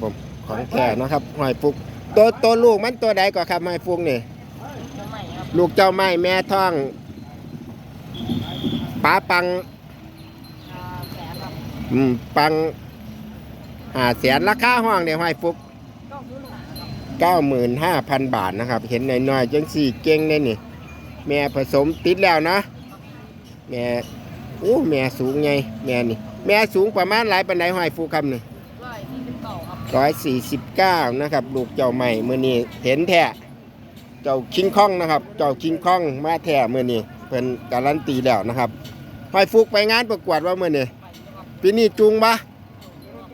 ผมของแท้นะครับหอยฟุกตัวตัวลูกมันตัวใดก่อนครับหอยฟุกนี่ลูกเจ้าไม้แม่ท้องป้าปังอืมปังหาแสนราคาห้องเนี่ยหอยฟุกเก้าหมื่นห้าพันบาทนะครับ เห็นน้อยๆจังสี่เก่งเนี่ยนี่ แม่ผสมติดแล้วนะ แม่โอ้แม่สูงไง แม่นี่ แม่สูงประมาณหลายปันไดหอยฟุกคำนี่ ร้อยสี่สิบเก้านะครับ ลูกเจ้าใหม่มือนี้เห็นแท้เจ้าคิงคองนะครับ เจ้าคิงคองมาแท้มือนี้เพิ่นการันตีแล้วนะครับหอยฟุกไปงานประกวดว่ามือนี้ปีนี้จุงปะ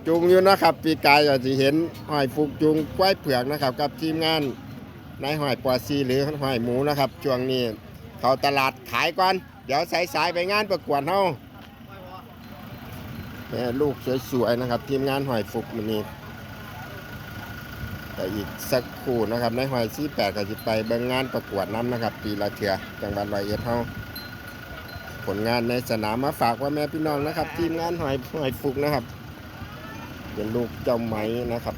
จุงอยู่นะครับ ปีกายก็จะเห็นหอยฟุกจุงกล้วยเผือกนะครับ กับทีมงานนายหอยปอซีหรือหอยหมูนะครับช่วงนี้เขาตลาดขายก่อน เดี๋ยวสายๆไปงานประกวดเฮาแม่ลูกสวยๆนะครับ ทีมงานหอยฟุกมันนี้ แต่อีกสักครู่นะครับนายหอยซีแปดก็จะไปเบิ่งงานประกวดน้ำนะครับ ปีละเทือจังหวัดร้อยเอ็ดเฮาผลงานในสนามมาฝากว่าแม่พี่น้องนะครับ ทีมงานหอยหอยฟุกนะครับ เป็นลูกเจ้าไหมนะครับ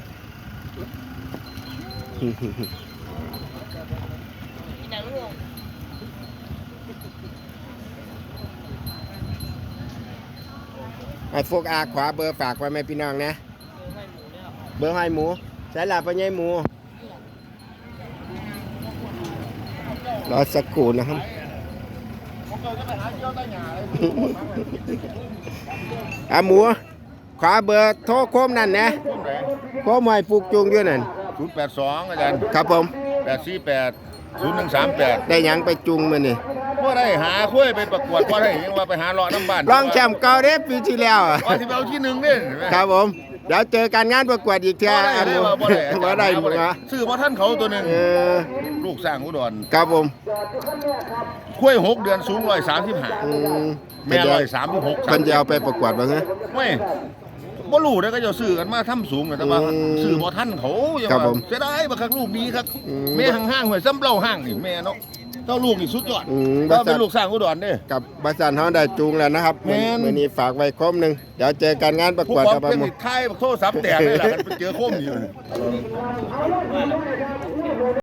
มีหองหอยฟุกอาขวาเบอร์ฝากไว้แม่พี่น้องนะเออไม่หมูเนี่ยครับเบอร์หอยหมู ใช้หลับไปยัยหมูรอสักครู่นะครับอาหมูขวาเบอร์โทรโคมนั่นนะโคมหอยฟุกจุงอยู่นั่นศูนย์แปดสองอาจารย์ครับผมแปดสี่แปดศูนย์หนึ่งสามแปดได้หยังไปจุงมานี่ว่าได้หาคุ้ยไปประกวดว่าได้ยังว่าไปหาเลาะน้ำบ้านรองแชมป์เก่าเด้ปีที่แล้วอะว่าที่ไปเอาที่หนึ่งเนี่ยครับผม เดี๋ยวเจอกันงานประกวดอีกเท่าว่าได้อันได้นี้ว่าบ่ได้บ่ได้บ่เหรอซื้อมาท่านเขาตัวหนึ่งเออลูกสร้างอุดรครับผมคุ้ยหกเดือนสูงร้อยสามสิบห้าอืมแม่ร้อยสามสิบหกเพิ่นจะเอาไปประกวดบ่ฮะไม่บ่รู้ได้อก็จะซื้อกันมาทำสูงกันแต่ว่าอืมซื้อบ่ท่านเขาอย่างครับว่าผมเสียดายบักคักลูกดีครับอืม แม่ห่างๆหวยซ้ำเล่าห่างนี่แม่เนาะ เจ้าลูกนี่สุดยอดอืมก็บริษัเป็ทนลูกสร้างอุดรเด้ กับบริษัทเฮาได้จูงแล้วนะครับแม่น มื้อนี้ฝากไว้ครบหนึงเดี๋ยวเจอกันงานประผู้กวดปอครับเป็นผมติดท้ายบักโทรศัพท์แตกเลยล่ะกันไปเจอโคมอยู่